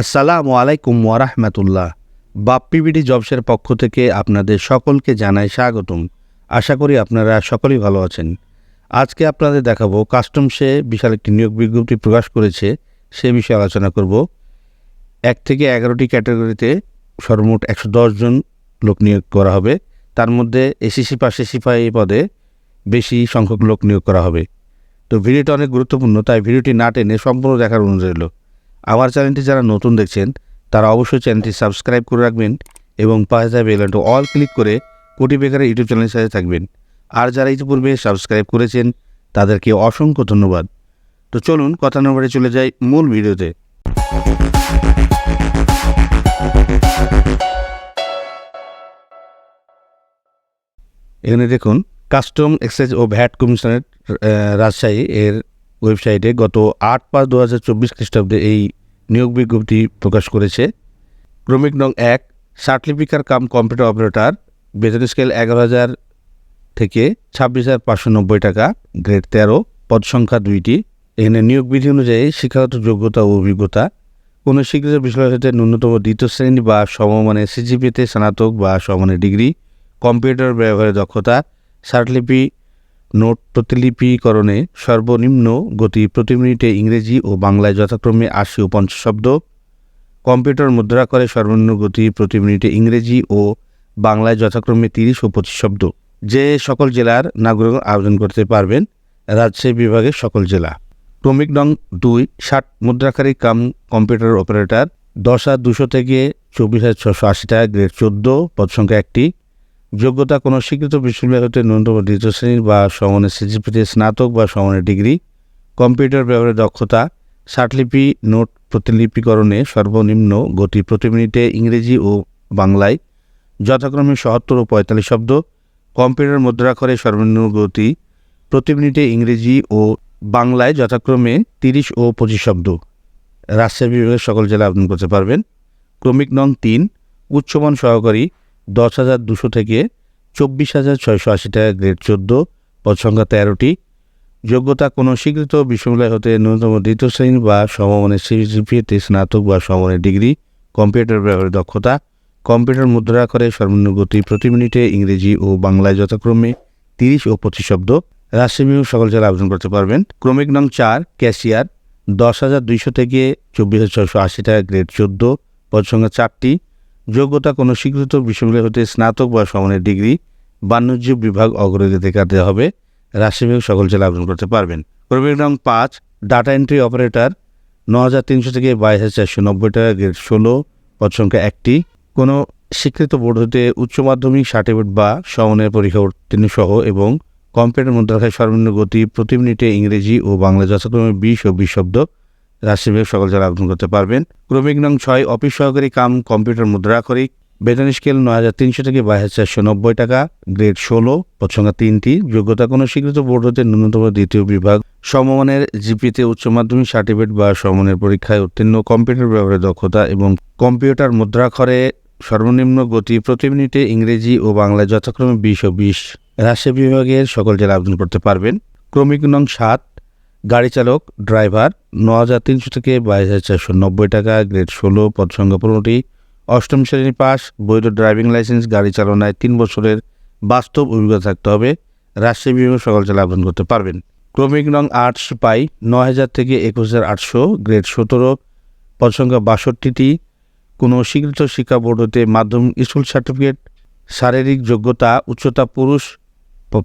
আসসালামু আলাইকুম ওয়ারাহমাতুল্লাহ। বাপ্পিবিডি জবসের পক্ষ থেকে আপনাদের সকলকে জানাই স্বাগতম। আশা করি আপনারা সকলেই ভালো আছেন। আজকে আপনাদের দেখাবো কাস্টমসে বিশাল একটি নিয়োগ বিজ্ঞপ্তি প্রকাশ করেছে। সে বিষয়ে আলোচনা করব। এক থেকে এগারোটি ক্যাটাগরিতে সর্বমোট একশো জন লোক নিয়োগ করা হবে। তার মধ্যে এসিসি পাশে সিপাহী পদে বেশি সংখ্যক লোক নিয়োগ করা হবে। তো ভিডিওটা অনেক গুরুত্বপূর্ণ, তাই ভিডিওটি না টেনে সম্পূর্ণ দেখার অনুরোধ রইল। আমার চ্যানেলটি যারা নতুন দেখছেন, তারা অবশ্যই চ্যানেলটি সাবস্ক্রাইব করে রাখবেন এবং পাশে থাকা বেল অল ক্লিক করে কোটি বেকারের ইউটিউব চ্যানেলের সাথে থাকবেন। আর যারা ইতিপূর্বে সাবস্ক্রাইব করেছেন, তাদেরকে অসংখ্য ধন্যবাদ। তো চলুন, কথা নম্বরে চলে যাই মূল ভিডিওতে। এখানে দেখুন কাস্টম এক্সাইজ ও ভ্যাট কমিশনের রাজশাহী এর ওয়েবসাইটে গত আট পাঁচ দু হাজার চব্বিশ খ্রিস্টাব্দে এই নিয়োগ বিজ্ঞপ্তি প্রকাশ করেছে। ক্রমিক নং এক, সার্টিফিকার কাম কম্পিউটার অপারেটর, বেতন স্কেল এগারো হাজার থেকে ছাব্বিশ হাজার পাঁচশো নব্বই টাকা, গ্রেড তেরো, পদ সংখ্যা দুইটি। এখানে নিয়োগ বিধি অনুযায়ী শিক্ষাগত যোগ্যতা ও অভিজ্ঞতা। কোনো স্বীকৃত হতে ন্যূনতম দ্বিতীয় শ্রেণি বা সমমানের সিজিপিতে স্নাতক বা সমমানের ডিগ্রি, কম্পিউটার ব্যবহারের দক্ষতা স্মার্টলিপি নোট প্রতিলিপিকরণে সর্বনিম্ন গতি প্রতি মিনিটে ইংরেজি ও বাংলায় যথাক্রমে আশি ও পঞ্চাশ শব্দ। কম্পিউটার মুদ্রা করে সর্বনিম্ন গতি প্রতি মিনিটে ইংরেজি ও বাংলায় যথাক্রমে তিরিশ ও পঁচিশ শব্দ। যে সকল জেলার নাগরিক আবেদন করতে পারবেন, রাজশাহী বিভাগের সকল জেলা। ক্রমিক নং দুই, ষাট মুদ্রাকারী কাম কম্পিউটার অপারেটর, দশ হাজার দুশো থেকে চব্বিশ হাজার ছশো আশি টাকা, গ্রেড চোদ্দ, পদ সংখ্যা একটি। যোগ্যতা কোনো স্বীকৃত বিশ্ববিদ্যালয় ন্যূনতম দ্বিতীয় শ্রেণির বা সমানের সিজিপিতে স্নাতক বা সমানের ডিগ্রি, কম্পিউটার ব্যবহারের দক্ষতা ষাটলিপি নোট প্রতিলিপিকরণে সর্বনিম্ন গতি প্রতি মিনিটে ইংরেজি ও বাংলায়, যথাক্রমে সত্তর ও পঁয়তাল্লিশ শব্দ, কম্পিউটার মুদ্রাক্ষরে সর্বনিম্ন গতি প্রতি মিনিটে ইংরেজি ও বাংলায় যথাক্রমে তিরিশ ও পঁচিশ শব্দ। রাজশাহী বিভাগের সকল জেলা আবেদন করতে পারবেন। ক্রমিক নং তিন, উচ্চমান সহকারী দশ হাজার দুশো থেকে চব্বিশ হাজার ছয়শো আশি টাকা গ্রেড চোদ্দ, পদ সংখ্যা তেরোটি। যোগ্যতা কোনো স্বীকৃত বিশ্ববিদ্যালয় হতে ন্যূনতম দ্বিতীয় শ্রেণি বা সমমানের সিজিপিএতে স্নাতক বা সমমানের ডিগ্রি, কম্পিউটার ব্যবহারের দক্ষতা, কম্পিউটার মুদ্রা করে সর্বনিম্ন গতি প্রতি মিনিটে ইংরেজি ও বাংলায় যথাক্রমে তিরিশ ও পঁচিশ শব্দ। রাজশাহী সকল জেলা আবেদন করতে পারবেন। ক্রমিক নং চার, ক্যাশিয়ার, দশ হাজার দুইশো থেকে চব্বিশ হাজার ছয়শো আশি টাকা গ্রেড চোদ্দ, পদ সংখ্যা চারটি। যোগ্যতা কোনো স্বীকৃত বিশ্ববিদ্যালয় হতে স্নাতক বা সমানের ডিগ্রি, বাণিজ্য বিভাগ অগ্রাধিকার দেওয়া হবে। রাজশাহী বিভাগ সকল জেলা আবেদন করতে পারবেন। ক্রমিক নং পাঁচ, ডাটা এন্ট্রি অপারেটর ন হাজার তিনশো থেকে বাইশ হাজার চারশো নব্বই টাকা গ্রেড ষোলো, পদ সংখ্যা একটি। কোনো স্বীকৃত বোর্ড হতে উচ্চ মাধ্যমিক, সার্টিফিকেট বা সমনের পরীক্ষা উত্তীর্ণ সহ এবং কম্পিউটার মুদ্রাখায় সর্বনিম্ন গতি প্রতি মিনিটে ইংরেজি ও বাংলা যথাক্রমে বিশ ও বিশ শব্দ রাজশাহী বিভাগ সকল জেলা আবেদন করতে পারবেন। ক্রমিক নং ছয়, অফিস সহকারী কাম, কম্পিউটার মুদ্রাক্ষরিক বেতন স্কেল নয় হাজার তিনশো থেকে বাইশ হাজার চারশো নব্বই টাকা, গ্রেড ষোলো সংখ্যা তিনটি। যোগ্যতা কোনো স্বীকৃত বোর্ড হতে ন্যূনতম দ্বিতীয় বিভাগ। সমমানের জিপিতে উচ্চ মাধ্যমিক সার্টিফিকেট বা সমমানের পরীক্ষায় উত্তীর্ণ। কম্পিউটার ব্যবহারের দক্ষতা এবং কম্পিউটার মুদ্রাক্ষরে সর্বনিম্ন গতি প্রতি মিনিটে ইংরেজি ও বাংলায় যথাক্রমে বিশ ও বিশ। রাজশাহী বিভাগের সকল জেলা আবেদন করতে পারবেন। ক্রমিক নং সাত গাড়ি চালক, ড্রাইভার ন হাজার তিনশো থেকে বাইশ হাজার চারশো নব্বই টাকা, গ্রেড ষোলো পদ সংখ্যা পনেরোটি। অষ্টম শ্রেণি পাস, বৈধ ড্রাইভিং লাইসেন্স, গাড়ি চালনায় তিন বছরের বাস্তব অভিজ্ঞতা থাকতে হবে। রাজশাহী বিভাগ সকল জেলা আবেদন করতে পারবেন। ক্রমিক নং আট পাই ন হাজার থেকে একুশ হাজার আটশো, গ্রেড সতেরো পদ সংখ্যা বাষট্টিটি। কোনো স্বীকৃত শিক্ষা বোর্ড হতে মাধ্যমিক স্কুল সার্টিফিকেট, শারীরিক যোগ্যতা, উচ্চতা পুরুষ,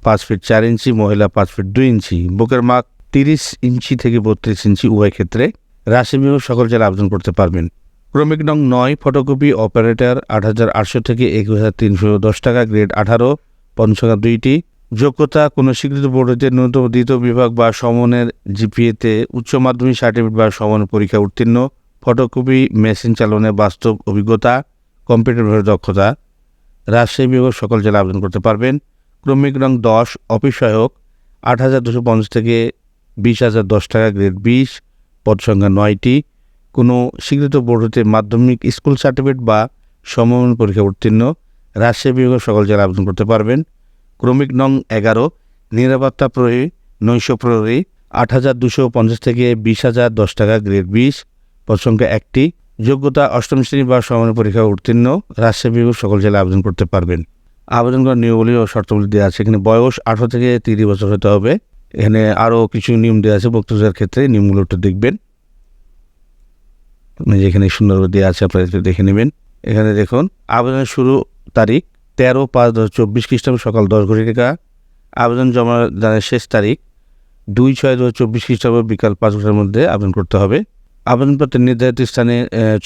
পাঁচ ফিট চার ইঞ্চি, মহিলা পাঁচ ফিট দুই ইঞ্চি। বুকের মাপ তিরিশ ইঞ্চি থেকে বত্রিশ ইঞ্চি উভয় ক্ষেত্রে রাশি বিভাগ সকল জেলা আবেদন করতে পারবেন। ক্রমিক নং নয়, ফটোকপি অপারেটর আট হাজার আটশো থেকে একুশ হাজার তিনশো দশ টাকা, গ্রেড আঠারো পঞ্চকা দুইটি। যোগ্যতা, কোনো স্বীকৃত বোর্ড হতে ন্যূনতম দ্বিতীয় বিভাগ বা সমনের জিপিএতে উচ্চ মাধ্যমিক সার্টিফিকেট বা সমান পরীক্ষা উত্তীর্ণ। ফটোকপি, মেশিন চালনের বাস্তব অভিজ্ঞতা, কম্পিউটার দক্ষতা। রাজশাহী বিভাগ সকল জেলা আবেদন করতে পারবেন। ক্রমিক রং দশ, অফিস সহায়ক, আট হাজার দুশো পঞ্চাশ থেকে বিশ হাজার দশ টাকা গ্রেড বিশ, পদ সংখ্যা নয়টি। কোনো স্বীকৃত বোর্ড হতে মাধ্যমিক স্কুল সার্টিফিকেট বা সমমান পরীক্ষা উত্তীর্ণ। রাজশাহী বিভাগ সকল জেলা আবেদন করতে পারবেন। ক্রমিক নং এগারো, নিরাপত্তা প্রহরী নৈশ প্রহরী, আট হাজার দুশো পঞ্চাশ থেকে বিশ হাজার দশ টাকা গ্রেড বিশ, পদ সংখ্যা একটি। যোগ্যতা অষ্টম শ্রেণি বা সমানের পরীক্ষা উত্তীর্ণ। রাজশাহী বিভাগ সকল জেলায় আবেদন করতে পারবেন। আবেদন করার নিয়মাবলী ও শর্তাবলী দেওয়া আছে। এখানে বয়স আঠারো থেকে তিরিশ বছর হতে হবে। এখানে আরও কিছু নিয়ম দেওয়া আছে বক্তব্যের ক্ষেত্রে, নিয়মগুলো একটু দেখবেন। যেখানে সুন্দরভাবে দেওয়া আছে, আপনারা একটু দেখে নেবেন। এখানে দেখুন, আবেদনের শুরু তারিখ তেরো পাঁচ দশ চব্বিশ খ্রিস্টাব্দ সকাল দশ ঘটিকা আবেদন জমা দানের শেষ তারিখ দুই ছয় দু চব্বিশ খ্রিস্টাব্দ বিকাল পাঁচ ঘণ্টার মধ্যে আবেদন করতে হবে। আবেদনপত্রের নির্ধারিত স্থানে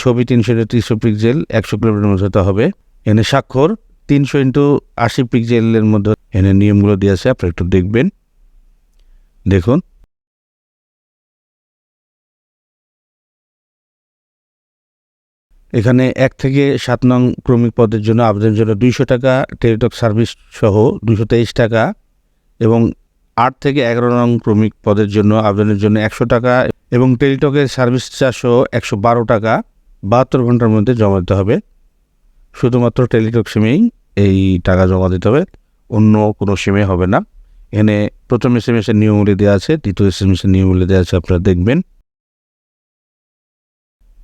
ছবি তিনশো তিনশো পিক্সেল একশো কিলোমিটার মধ্যে হতে হবে। এখানে স্বাক্ষর তিনশো ইন্টু আশি পিক্সেলের মধ্যে। এখানে নিয়মগুলো দিয়ে আছে, আপনারা একটু দেখবেন। দেখুন। এখানে এক থেকে সাত নং ক্রমিক পদের জন্য আবেদনের জন্য দুইশো টাকা, টেলিটক সার্ভিস সহ দুশো তেইশ টাকা এবং আট থেকে এগারো নং ক্রমিক পদের জন্য আবেদনের জন্য একশো টাকা এবং টেলিটকের সার্ভিস চার্জ সহ একশো বারো টাকা বাহাত্তর ঘণ্টার মধ্যে জমা দিতে হবে। শুধুমাত্র টেলিটক সিমেই এই টাকা জমা দিতে হবে, অন্য কোনো সিমে হবে না। এখানে প্রথম এস এম এসের নিয়মগুলি দেওয়া আছে, দ্বিতীয় এস এম এসের নিয়মগুলি দেওয়া আছে, আপনারা দেখবেন।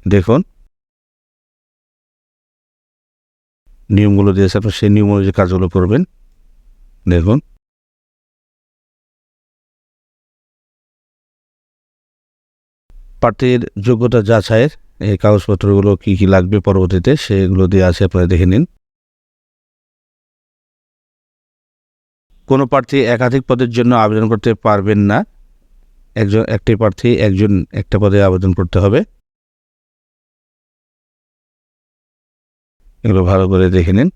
দেখুন। নিয়মগুলো দিয়েছে আপনার সেই নিয়ম অনুযায়ী কাজগুলো করবেন, দেখুন। প্রার্থীর যোগ্যতা যাচাইয়ের এই কাগজপত্রগুলো কি কি লাগবে পরবর্তীতে, সেগুলো দিয়ে আছে, আপনারা দেখে নিন। কোনো প্রার্থী একাধিক পদের জন্য আবেদন করতে পারবেন না। একজন, একটি প্রার্থী, একজন, একটা পদে আবেদন করতে হবে। এগুলো ভালো করে দেখে নিন।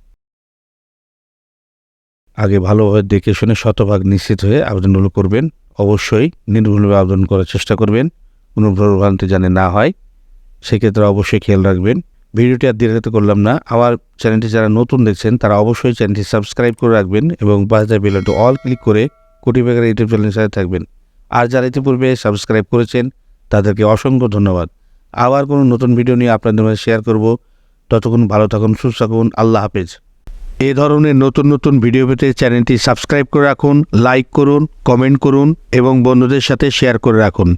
আগে ভালোভাবে দেখে শুনে শতভাগ নিশ্চিত হয়ে আবেদনগুলো করবেন। অবশ্যই নির্ভুলভাবে আবেদন করার চেষ্টা করবেন। কোনো ভ্রান্তি জানে না হয়, সেক্ষেত্রে অবশ্যই খেয়াল রাখবেন। ভিডিওটি আর দীর্ঘায়িত করলাম না। আমার চ্যানেলটি যারা নতুন দেখছেন, তারা অবশ্যই চ্যানেলটি সাবস্ক্রাইব করে রাখবেন এবং বাজার বেলাটি অল ক্লিক করে কোটি বেকার ইউটিউব চ্যানেলের সাথে থাকবেন। আর যারা ইতিপূর্বে সাবস্ক্রাইব করেছেন, তাদেরকে অসংখ্য ধন্যবাদ। আবার কোনো নতুন ভিডিও নিয়ে আপনাদের মাঝে শেয়ার করব। ততক্ষণ ভালো থাকুন, সুস্থ থাকুন, আল্লাহ হাফেজ। এ ধরনের নতুন নতুন ভিডিও পেতে চ্যানেলটি সাবস্ক্রাইব করে রাখুন, লাইক করুন, কমেন্ট করুন এবং বন্ধুদের সাথে শেয়ার করে রাখুন।